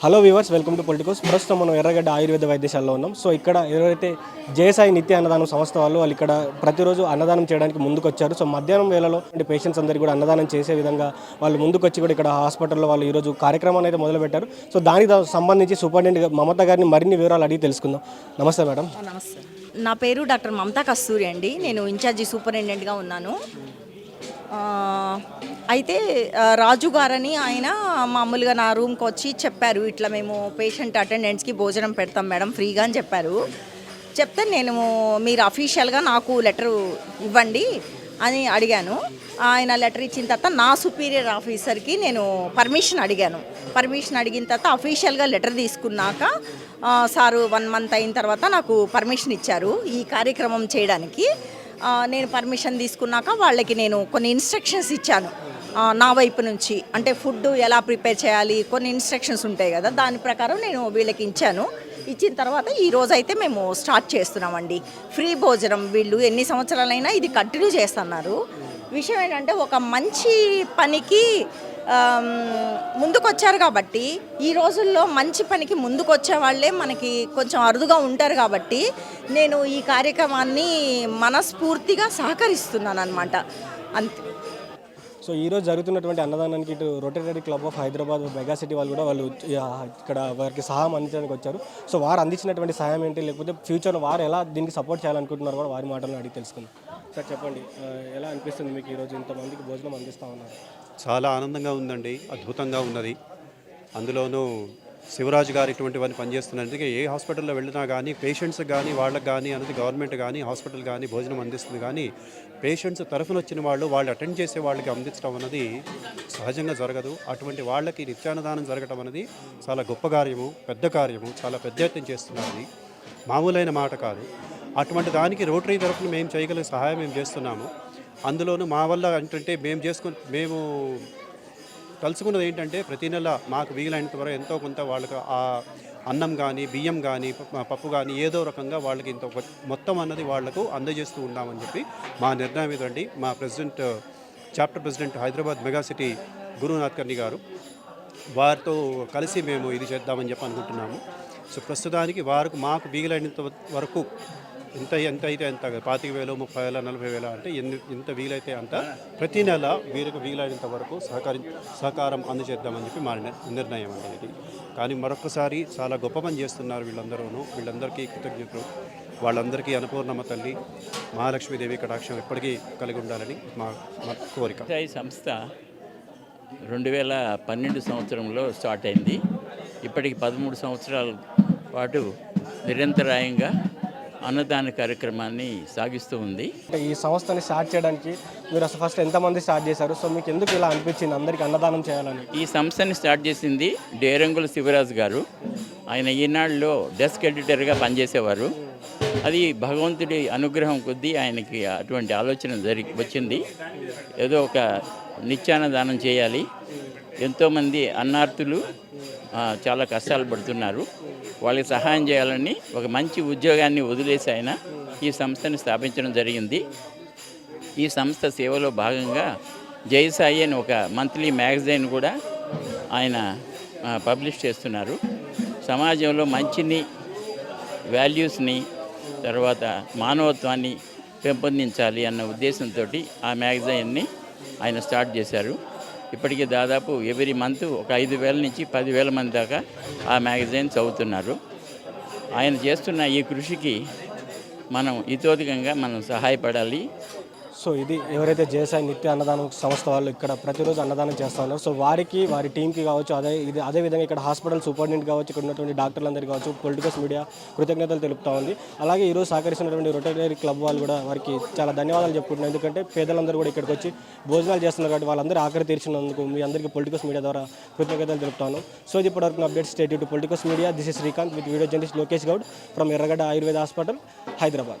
Hello viewers welcome to Politicos ప్రస్తుతం మనం ఎర్రగడ్డ ఆయుర్వేద వైద్యశాలలో ఉన్నాం. సో ఇక్కడ ఎవరైతే జేసాయి నిత్య అన్నదానం సంస్థ వాళ్ళు వాళ్ళు ఇక్కడ ప్రతిరోజు అన్నదానం చేయడానికి ముందుకు వచ్చారు సో మధ్యాహ్నం వేళలో పేషెంట్స్ అందరికీ కూడా అన్నదానం చేసే విధంగా వాళ్ళు ముందుకు వచ్చి కూడా ఇక్కడ హాస్పిటల్లో వాళ్ళు ఈరోజు కార్యక్రమాన్ని అయితే మొదలుపెట్టారు. సో దానికి సంబంధించి సూపరింటెండెంట్ మమత గారిని మరిన్ని వివరాలు అడిగి తెలుసుకుందాం. నమస్తే మేడం. నమస్తే. నా పేరు డాక్టర్ మమతా కస్తూరి అండి. నేను ఇన్ఛార్జి సూపరింటెండెంట్గా ఉన్నాను. అయితే రాజు గారని ఆయన మామూలుగా నా రూమ్కి వచ్చి చెప్పారు. ఇట్లా మేము పేషెంట్ అటెండెంట్స్కి భోజనం పెడతాం మేడం ఫ్రీగా అని చెప్పారు. చెప్తే నేను మీరు అఫీషియల్గా నాకు లెటర్ ఇవ్వండి అని అడిగాను. ఆయన లెటర్ ఇచ్చిన తర్వాత నా సుపీరియర్ ఆఫీసర్కి నేను పర్మిషన్ అడిగాను. పర్మిషన్ అడిగిన తర్వాత అఫీషియల్గా లెటర్ తీసుకున్నాక సారు వన్ మంత్ అయిన తర్వాత నాకు పర్మిషన్ ఇచ్చారు ఈ కార్యక్రమం చేయడానికి. నేను పర్మిషన్ తీసుకున్నాక వాళ్ళకి నేను కొన్ని ఇన్స్ట్రక్షన్స్ ఇచ్చాను. నా వైపు నుంచి. అంటే ఫుడ్ ఎలా ప్రిపేర్ చేయాలి కొన్ని ఇన్స్ట్రక్షన్స్ ఉంటాయి కదా దాని ప్రకారం నేను వీళ్ళకి ఇచ్చాను. ఇచ్చిన తర్వాత ఈ రోజు అయితే మేము స్టార్ట్ చేస్తున్నామండి. ఫ్రీ భోజనం వీళ్ళు ఎన్ని సంవత్సరాలైనా ఇది కంటిన్యూ చేస్తున్నారు. విషయం ఏంటంటే ఒక మంచి పనికి ముందుకొచ్చారు కాబట్టి ఈ రోజుల్లో మంచి పనికి ముందుకొచ్చే వాళ్ళే మనకి కొంచెం అరుదుగా ఉంటారు కాబట్టి నేను ఈ కార్యక్రమాన్ని మనస్ఫూర్తిగా సహకరిస్తున్నాను అనమాట అంతే. సో ఈరోజు జరుగుతున్నటువంటి అన్నదానానికి ఇటు rotary club of Hyderabad mega city వాళ్ళు కూడా వాళ్ళు ఇక్కడ వారికి సహాయం అందించడానికి వచ్చారు. సో వారు అందించినటువంటి సహాయం ఏంటి? లేకపోతే ఫ్యూచర్లో వారు ఎలా దీనికి సపోర్ట్ చేయాలనుకుంటున్నారు కూడా వారి మాటలను అడిగి తెలుసుకుందాం. సార్ చెప్పండి. ఎలా అనిపిస్తుంది మీకు ఈరోజు ఇంతమందికి భోజనం అందిస్తూ ఉన్నారు? చాలా ఆనందంగా ఉందండి అద్భుతంగా ఉన్నది. అందులోనూ శివరాజు గారు ఇటువంటివన్నీ పనిచేస్తున్నందుకే అందుకే ఏ హాస్పిటల్లో వెళ్ళినా కానీ పేషెంట్స్ కానీ వాళ్ళకి కానీ అనేది గవర్నమెంట్ కానీ హాస్పిటల్ కానీ భోజనం అందిస్తుంది కానీ పేషెంట్స్ తరఫున వచ్చిన వాళ్ళు వాళ్ళు అటెండ్ చేసే వాళ్ళకి అందించడం అన్నది సహజంగా జరగదు. అటువంటి వాళ్ళకి నిత్యాన్నదానం జరగడం అనేది చాలా గొప్ప కార్యము పెద్ద కార్యము చాలా పెద్ద ఎత్తున చేస్తున్నది. మామూలైన మాట కాదు. అటువంటి దానికి రోటరీ తరఫున మేము చేయగలిగే సహాయం మేము చేస్తున్నాము. అందులోనూ మా వల్ల ఏంటంటే మేము చేసుకుని మేము తలుచుకున్నది ఏంటంటే ప్రతి నెల మాకు వీలైనంత వరకు ఎంతో కొంత వాళ్ళకి ఆ అన్నం కానీ బియ్యం కానీ పప్పు కానీ ఏదో రకంగా వాళ్ళకి ఇంత మొత్తం అన్నది వాళ్ళకు అందజేస్తూ ఉన్నామని చెప్పి మా నిర్ణయం ఇదండి. మా president chapter president Hyderabad mega city Gurunath Karni గారు వారితో కలిసి మేము ఇది చేద్దామని చెప్పి అనుకుంటున్నాము. సో ప్రస్తుతానికి వారికి మాకు వీలైనంత వరకు ఎంత ఎంత అయితే అంత పాతిక వేలు ముప్పై వేల నలభై వేల అంటే ఎన్ని ఎంత వీలైతే అంత ప్రతి నెల వీరికి వీలైనంత వరకు సహకరి సహకారం అందజేద్దామని చెప్పి మా నిర్ణయం అండి ఇది. కానీ మరొకసారి చాలా గొప్ప పని చేస్తున్నారు వీళ్ళందరూను. వీళ్ళందరికీ కృతజ్ఞతలు. వాళ్ళందరికీ అన్నపూర్ణమ్మ తల్లి మహాలక్ష్మీదేవి కటాక్షం ఎప్పటికీ కలిగి ఉండాలని మా మా కోరిక. ఈ సంస్థ. రెండు వేల పన్నెండు సంవత్సరంలో స్టార్ట్ అయింది. ఇప్పటికి పదమూడు సంవత్సరాల పాటు నిరంతరాయంగా అన్నదాన కార్యక్రమాన్ని సాగిస్తూ ఉంది. ఈ సంస్థని స్టార్ట్ చేయడానికి మీరు అసలు ఫస్ట్ ఎంతమంది స్టార్ట్ చేశారు? సో మీకు ఎందుకు ఇలా అనిపించింది అందరికీ అన్నదానం చేయాలని? ఈ సంస్థని స్టార్ట్ చేసింది డేరంగుల శివరాజు గారు. ఆయన ఈనాడులో డెస్క్ ఎడిటర్గా పనిచేసేవారు. అది భగవంతుడి అనుగ్రహం కొద్దీ ఆయనకి అటువంటి ఆలోచన జరిగి వచ్చింది. ఏదో ఒక నిత్యాన్నదానం చేయాలి. ఎంతోమంది అన్నార్థులు చాలా కష్టాలు పడుతున్నారు. వాళ్ళకి సహాయం చేయాలని ఒక మంచి ఉద్యోగాన్ని వదిలేసి ఆయన ఈ సంస్థను స్థాపించడం జరిగింది. ఈ సంస్థ సేవలో భాగంగా జయసాయి అని ఒక మంత్లీ మ్యాగజైన్ కూడా ఆయన పబ్లిష్ చేస్తున్నారు. సమాజంలో మంచిని వాల్యూస్ని తర్వాత మానవత్వాన్ని పెంపొందించాలి అన్న ఉద్దేశంతో ఆ మ్యాగజైన్ని ఆయన స్టార్ట్ చేశారు. ఇప్పటికీ దాదాపు ఎవ్రీ మంత్ ఒక ఐదు వేల నుంచి పదివేల మంది దాకా ఆ మ్యాగజైన్ చదువుతున్నారు. ఆయన చేస్తున్న ఈ కృషికి మనం ఇతోధికంగా మనం సహాయపడాలి. సో ఇది ఎవరైతే జేసాయి నిత్య అన్నదానం సంస్థ వాళ్ళు ఇక్కడ ప్రతిరోజు అన్నదానం చేస్తూ ఉన్నారు. సో వారికి వారి టీంకి కావచ్చు అదే ఇది అదే విధంగా ఇక్కడ హాస్పిటల్ సూపరింటెండెంట్ కావచ్చు ఇక్కడ ఉన్నటువంటి డాక్టర్లందరికీ కావచ్చు పొలిటికల్స్ మీడియా కృతజ్ఞతలు తెలుపుతా ఉంది. అలాగే ఈరోజు సహకరిస్తున్నటువంటి రొటరీ క్లబ్ వాళ్ళు కూడా వారికి చాలా ధన్యవాదాలు చెప్పుకుంటున్నారు. ఎందుకంటే పేదలందరూ కూడా ఇక్కడికి వచ్చి భోజనాలు చేస్తున్నారు కాబట్టి వాళ్ళందరూ ఆఖరి తీర్చినందుకు మీ అందరికీ పొలిటికల్స్ మీడియా ద్వారా కృతజ్ఞతలు తెలుపుతాను సో ఇది ఇప్పటివరకు update state to politicals media. This is Srikanth with video journalist Lokesh Goud from Erragadda Ayurveda hospital Hyderabad.